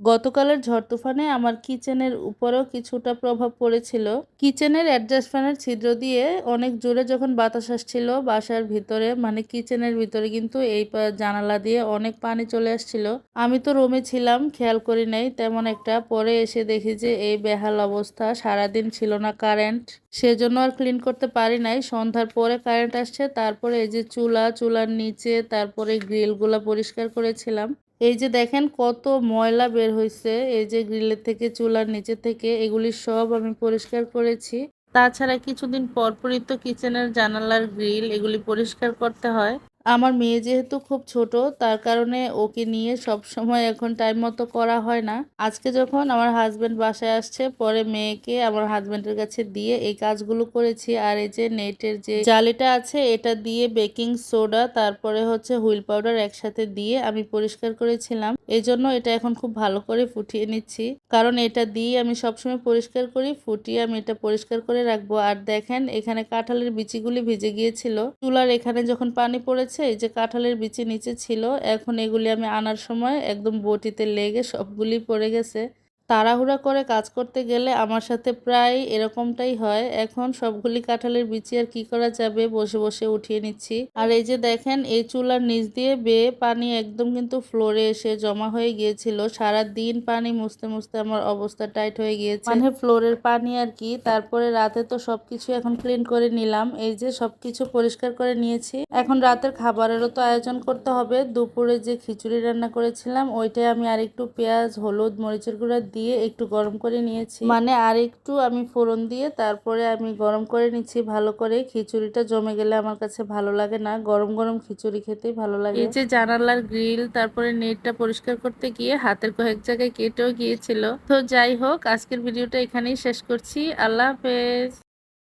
গতকালের ঝড় তুফানে আমার কিচেনের উপরেও কিছুটা প্রভাব পড়েছিল। কিচেনের অ্যাডজাস্ট ফ্যানের ছিদ্র দিয়ে অনেক জোরে যখন বাতাস আসছিল, বাসার ভিতরে মানে কিচেনের ভিতরে কিন্তু এই জানালা দিয়ে অনেক পানি চলে আসছিল। আমি তো রুমে ছিলাম, খেয়াল করি নাই, তেমন একটা। পরে এসে দেখি যে এই বেহাল অবস্থা, সারাদিন ছিল না কারেন্ট। সেজন্য আর ক্লিন করতে পারি নাই। সন্ধ্যার পরে কারেন্ট আসছে, তারপরে এই যে চুলা, চুলার নিচে, তারপরে গ্রিলগুলো পরিষ্কার করেছিলাম। এই যে দেখেন কত ময়লা বের হয়েছে এই যে গ্রিলের থেকে, চুলার নিচে থেকে, এগুলি সব আমি পরিষ্কার করেছি। তাছাড়া কিছুদিন পরপরই তো কিচেনের জানালার গ্রিল, এগুলি পরিষ্কার করতে হয়। আমার মেয়ে যেহেতু খুব ছোট, তার কারণে ওকে নিয়ে সব সময় এখন টাইম মতো করা হয় না। আজকে যখন আমার হাজব্যান্ড বাসায় আসছে, পরে মেয়েকে আমার হাজবেন্ডের কাছে দিয়ে এই কাজগুলো করেছি। আর এই যে নেটের যে জালিটা আছে, এটা দিয়ে বেকিং সোডা তারপরে হচ্ছে হুইল পাউডার একসাথে দিয়ে আমি পরিষ্কার করেছিলাম। এই জন্য এটা এখন খুব ভালো করে ফুটিয়ে নিচ্ছি। কারণ এটা দিয়ে আমি সবসময় পরিষ্কার করি, ফুটিয়ে আমি এটা পরিষ্কার করে রাখব। আর দেখেন, এখানে কাঁঠালের বিচিগুলি ভিজে গিয়েছিল। চুলার এখানে যখন পানি পড়েছে এই যে কাঁঠালের বিচি নিচে ছিল, এখন এগুলি আমি আনার সময় একদম বটিতে লেগে সবগুলি পড়ে গেছে। তাড়াহুড়া করে কাজ করতে গেলে আমার সাথে প্রায় এরকমটাই হয়। এখন সবগুলি কাঁঠালের বিচি আর কি করা যাবে বসে বসে উঠিয়ে নিচ্ছি। আর এই যে দেখেন, এই চুলার নিচ দিয়ে বেয়ে পানি একদম কিন্তু ফ্লোরে এসে জমা হয়ে গিয়েছিল। সারা দিন পানি মুছতে মুছতে আমার অবস্থা টাইট হয়ে গিয়েছে। মানে ফ্লোরের পানি আর কি, তারপরে রাতে তো সবকিছু এখন ক্লিন করে নিলাম। এই যে সবকিছু পরিষ্কার করে নিয়েছি। এখন রাতের খাবারেরও তো আয়োজন করতে হবে। দুপুরে যে খিচুড়ি রান্না করেছিলাম ওইটাই আমি আর একটু পেঁয়াজ, হলুদ, মরিচের গুঁড়া দিয়ে একটু গরম করে নিয়েছি। মানে আর একটু আমি ফোড়ন দিয়ে তারপরে আমি গরম করে নিচ্ছি ভালো করে। খিচুড়িটা জমে গেলে আমার কাছে ভালো লাগে না। গরম গরম খিচুড়ি খেতেই ভালো লাগে। এই যে জানালার গ্রিল তারপরে নেটটা পরিষ্কার করতে গিয়ে হাতের কয়েক জায়গায় কেটেও গিয়েছিল। তো যাই হোক আজকের ভিডিওটা এখানেই শেষ করছি। আল্লাহ হাফেজ।